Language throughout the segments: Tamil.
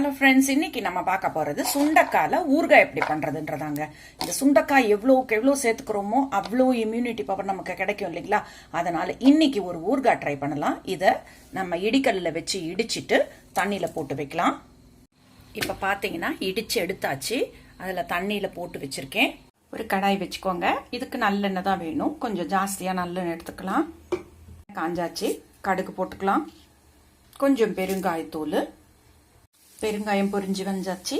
ஹலோ ஃப்ரெண்ட்ஸ் இன்னைக்கு நம்ம பார்க்க போறது சுண்டைக்கால ஊறுகாய் எப்படி பண்றதுன்றதாங்க. இந்த சுண்டைக்காய் எவ்வளோக்கு எவ்வளோ சேர்த்துக்கிறோமோ அவ்வளோ இம்யூனிட்டி பவர் நமக்கு கிடைக்கும் இல்லைங்களா? அதனால இன்னைக்கு ஒரு ஊறுகாய் ட்ரை பண்ணலாம். இதை நம்ம இடிக்கல்லில் வச்சு இடிச்சிட்டு தண்ணியில் போட்டு வைக்கலாம். இப்போ பார்த்தீங்கன்னா இடிச்சு எடுத்தாச்சு. அதில் தண்ணியில் போட்டு வச்சிருக்கேன். ஒரு கடாய் வச்சுக்கோங்க. இதுக்கு நல்லெண்ணெய் தான் வேணும். கொஞ்சம் ஜாஸ்தியாக நல்லெண்ணெய் எடுத்துக்கலாம். காஞ்சாச்சு. கடுகு போட்டுக்கலாம். கொஞ்சம் பெருங்காயத்தூள். பெருங்காயம் பொரிஞ்சு வந்தாச்சு.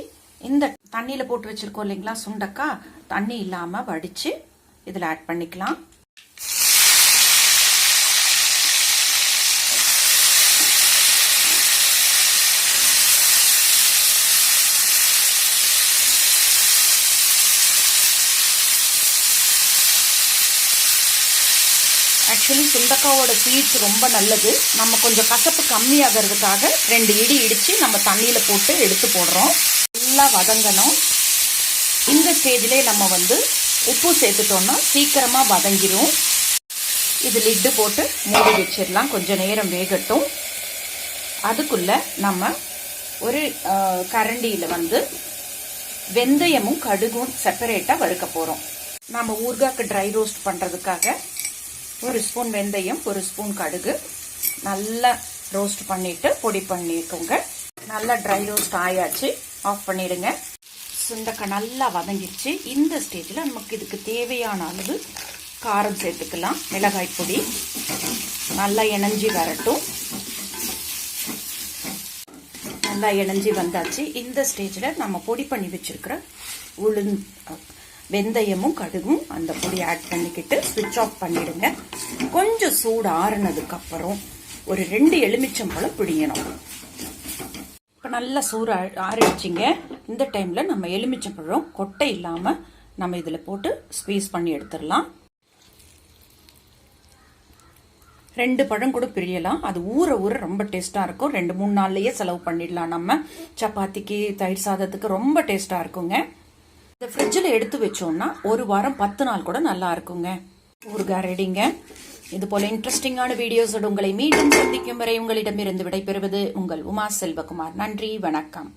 இந்த தண்ணியில் போட்டு வச்சுருக்கோம் இல்லைங்களா சுண்டக்காய். தண்ணி இல்லாமல் வடித்து இதில் ஆட் பண்ணிக்கலாம். ஆக்சுவலி சுண்டக்காவோட சீட்ஸ் ரொம்ப நல்லது. நம்ம கொஞ்சம் கசப்பு கம்மியாகிறதுக்காக ரெண்டு இடி இடித்து நம்ம தண்ணியில் போட்டு எடுத்து போடுறோம். நல்லா வதங்கணும். இந்த ஸ்டேஜ்லேயே நம்ம வந்து உப்பு சேர்த்துட்டோம்னா சீக்கிரமாக வதங்கிடும் இது லிட்டு போட்டு மூடி வச்சிடலாம். கொஞ்சம் நேரம் வேகட்டும். அதுக்குள்ளே நம்ம ஒரு கரண்டியில் வந்து வெந்தயமும் கடுகும் செப்பரேட்டாக வறுக்க போகிறோம் நம்ம ஊர்காக்கு ட்ரை ரோஸ்ட் பண்ணுறதுக்காக ஒரு ஸ்பூன் வெந்தயம் ஒரு ஸ்பூன் கடுகு. நல்லா ரோஸ்ட் பண்ணிட்டு பொடி பண்ணிக்கோங்க. நல்லா ட்ரை ரோஸ்ட் ஆயாச்சு. ஆஃப் பண்ணிடுங்க. சுண்டக்காய் நல்லா வதங்கிடுச்சு. இந்த ஸ்டேஜில் நமக்கு இதுக்கு தேவையான அளவு காரம் சேர்த்துக்கலாம். மிளகாய் பொடி. நல்லா இணைஞ்சி வரட்டும். நல்லா இணைஞ்சி வந்தாச்சு. இந்த ஸ்டேஜில் நம்ம பொடி பண்ணி வச்சுருக்கிற உளுந் வெந்தயமும் கடுகும் அந்த பொடி ஆட் பண்ணிக்கிட்டு ஸ்விட்ச் ஆஃப் பண்ணிடுங்க. கொஞ்சம் சூடு ஆறுனதுக்கு அப்புறம் ஒரு ரெண்டு எலுமிச்சம்பழம் பிடிங்கணும் இப்போ நல்லா சூறு ஆறிடுச்சிங்க. இந்த டைமில் நம்ம எலுமிச்சம்பழம் கொட்டை இல்லாமல் நம்ம இதில் போட்டு ஸ்பீஸ் பண்ணி எடுத்துடலாம். ரெண்டு பழம் கூட பிரியலாம். அது ஊற ஊற ரொம்ப டேஸ்ட்டாக இருக்கும். ரெண்டு மூணு நாள்லேயே செலவு பண்ணிடலாம் நம்ம. சப்பாத்திக்கு தயிர் சாதத்துக்கு ரொம்ப டேஸ்ட்டாக இருக்குங்க. இந்த ஃப்ரிட்ஜில் எடுத்து வச்சோம்னா ஒரு வாரம் பத்து நாள் கூட நல்லா இருக்குங்க. ஊறுகாய் ரெடிங்க இது போல இன்ட்ரெஸ்டிங்கான வீடியோஸோடு உங்களை மீண்டும் சந்திக்கும் வரை உங்களிடமிருந்து விடைபெறுவது உங்கள் உமா செல்வகுமார். நன்றி வணக்கம்.